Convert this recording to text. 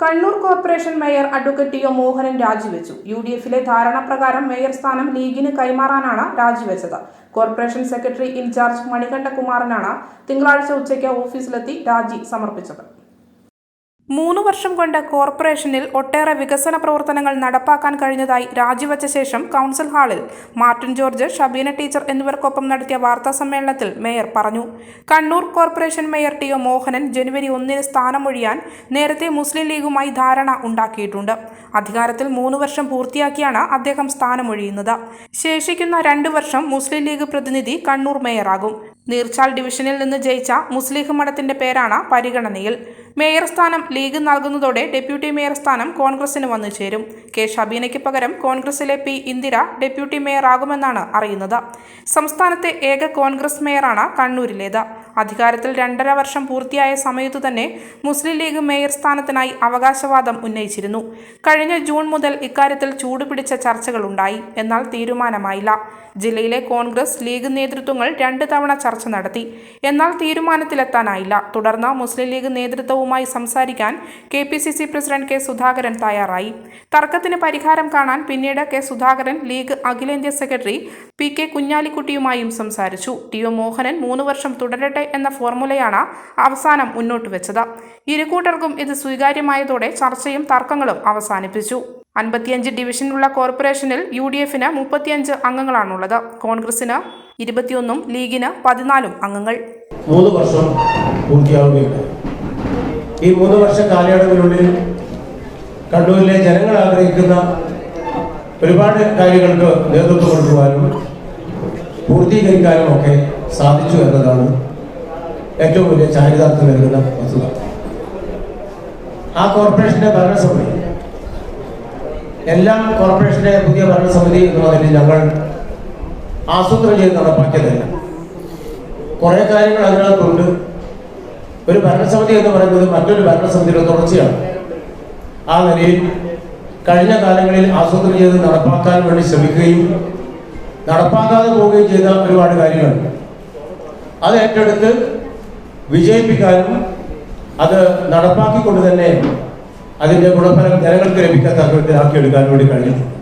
Kannur corporation mayor advocate T O Mohanan രാജിവെച്ചു. U D എഫിലെ ധാരണപ്രകാരം മേയർ സ്ഥാനം ലീഗിന് കൈമാറാനാണ് രാജിവെച്ചത്. കോർപ്പറേഷൻ സെക്രട്ടറി ഇൻചാർജ് മണികണ്ഠകുമാറിനാണ് തിങ്കളാഴ്ച ഉച്ചയ്ക്ക് ഓഫീസിലെത്തി രാജി സമർപ്പിച്ചത്. മൂന്ന് വർഷം കൊണ്ട് കോർപ്പറേഷനിൽ ഒട്ടേറെ വികസന പ്രവർത്തനങ്ങൾ നടപ്പാക്കാൻ കഴിഞ്ഞതായി രാജിവച്ച ശേഷം കൗൺസിൽ ഹാളിൽ മാർട്ടിൻ ജോർജ് ഷബീന ടീച്ചർ എന്നിവർക്കൊപ്പം നടത്തിയ വാർത്താ സമ്മേളനത്തിൽ മേയർ പറഞ്ഞു. Kannur corporation mayor T O Mohanan ജനുവരി ഒന്നിന് സ്ഥാനമൊഴിയാൻ നേരത്തെ മുസ്ലിം ലീഗുമായി ധാരണ ഉണ്ടാക്കിയിട്ടുണ്ട്. അധികാരത്തിൽ മൂന്ന് വർഷം പൂർത്തിയാക്കിയാണ് അദ്ദേഹം സ്ഥാനമൊഴിയുന്നത്. ശേഷിക്കുന്ന രണ്ട് വർഷം മുസ്ലിം ലീഗ് പ്രതിനിധി കണ്ണൂർ മേയറാകും. നീർച്ചാൽ ഡിവിഷനിൽ നിന്ന് ജയിച്ച മുസ്ലിം മഠത്തിന്റെ പേരാണ് പരിഗണനയിൽ. മേയർ സ്ഥാനം ലീഗ് നൽകുന്നതോടെ ഡെപ്യൂട്ടി മേയർ സ്ഥാനം കോൺഗ്രസിന് വന്നു ചേരും. കെ ഷബീനയ്ക്ക് പകരം കോൺഗ്രസിലെ പി ഇന്ദിര ഡെപ്യൂട്ടി മേയർ ആകുമെന്നാണ് അറിയുന്നത്. സംസ്ഥാനത്തെ ഏക കോൺഗ്രസ് മേയറാണ് കണ്ണൂരിലേത്. അധികാരത്തിൽ രണ്ടര വർഷം പൂർത്തിയായ സമയത്തു തന്നെ മുസ്ലിം ലീഗ് മേയർ സ്ഥാനത്തിനായി അവകാശവാദം ഉന്നയിച്ചിരുന്നു. കഴിഞ്ഞ ജൂൺ മുതൽ ഇക്കാര്യത്തിൽ ചൂടുപിടിച്ച ചർച്ചകളുണ്ടായി എന്നാൽ തീരുമാനമായില്ല. ജില്ലയിലെ കോൺഗ്രസ് ലീഗ് നേതൃത്വങ്ങൾ രണ്ട് തവണ ചർച്ച നടത്തി. എന്നാൽ തീരുമാനത്തിലെത്താനായില്ല. തുടർന്ന് മുസ്ലിം ലീഗ് നേതൃത്വവുമായി സംസാരിക്കാൻ K P C C president K Sudhakaran തയ്യാറായി. തർക്കത്തിന് പരിഹാരം കാണാൻ പിന്നീട് കെ സുധാകരൻ ലീഗ് അഖിലേന്ത്യാ സെക്രട്ടറി പി കെ കുഞ്ഞാലിക്കുട്ടിയുമായും സംസാരിച്ചു. ടി ഒ മോഹനൻ മൂന്ന് വർഷം തുടരട്ടെ എന്ന ഫോർമുലയാണ് അവസാനം മുന്നോട്ട് വെച്ചത്. ഇരുകൂട്ടർക്കും ഇത് സ്വീകാര്യമായതോടെ ചർച്ചയും തർക്കങ്ങളും അവസാനിപ്പിച്ചു. അൻപത്തിയഞ്ച് ഡിവിഷനുള്ള കോർപ്പറേഷനിൽ യു ഡി എഫിന് മുപ്പത്തിയഞ്ച് അംഗങ്ങളാണുള്ളത്. കോൺഗ്രസിന് ഇരുപത്തിയൊന്നും ലീഗിന് പതിനാലും അംഗങ്ങൾ. മൂന്ന് വർഷം പൂർത്തിയാവുകയുണ്ട് ഈ മൂന്ന് വർഷ കാലയളവിനുള്ളിൽ കണ്ണൂരിലെ ജനങ്ങൾ ആഗ്രഹിക്കുന്ന ഒരുപാട് കാര്യങ്ങൾക്ക് നേതൃത്വം കൊടുക്കുവാനും പൂർത്തീകരിക്കാനും ഒക്കെ സാധിച്ചു എന്നതാണ് ഏറ്റവും വലിയ ചാരിതാർത്ഥ്യം നൽകുന്ന വസ്തുത. ആ കോർപ്പറേഷന്റെ ഭരണസമിതി. എല്ലാ കോർപ്പറേഷന്റെ പുതിയ ഭരണസമിതി എന്ന് പറഞ്ഞിട്ട് ഞങ്ങൾ ആസൂത്രണം ചെയ്ത് നടപ്പാക്കിയതല്ല. കുറേ കാര്യങ്ങൾ അതിനകത്തുണ്ട്. ഒരു ഭരണസമിതി എന്ന് പറയുന്നത് മറ്റൊരു ഭരണസമിതിയുടെ തുടർച്ചയാണ്. ആ നിലയിൽ കഴിഞ്ഞ കാലങ്ങളിൽ ആസൂത്രണം ചെയ്ത് നടപ്പാക്കാൻ വേണ്ടി ശ്രമിക്കുകയും നടപ്പാക്കാതെ പോവുകയും ചെയ്ത ഒരുപാട് കാര്യങ്ങൾ അത് ഏറ്റെടുത്ത് വിജയിപ്പിക്കാനും അത് നടപ്പാക്കിക്കൊണ്ട് തന്നെ അതിന്റെ ഗുണഫലം ജനങ്ങൾക്ക് ലഭിക്കാത്ത തരത്തിലാക്കിയെടുക്കാനും വേണ്ടി കഴിഞ്ഞിട്ടുണ്ട്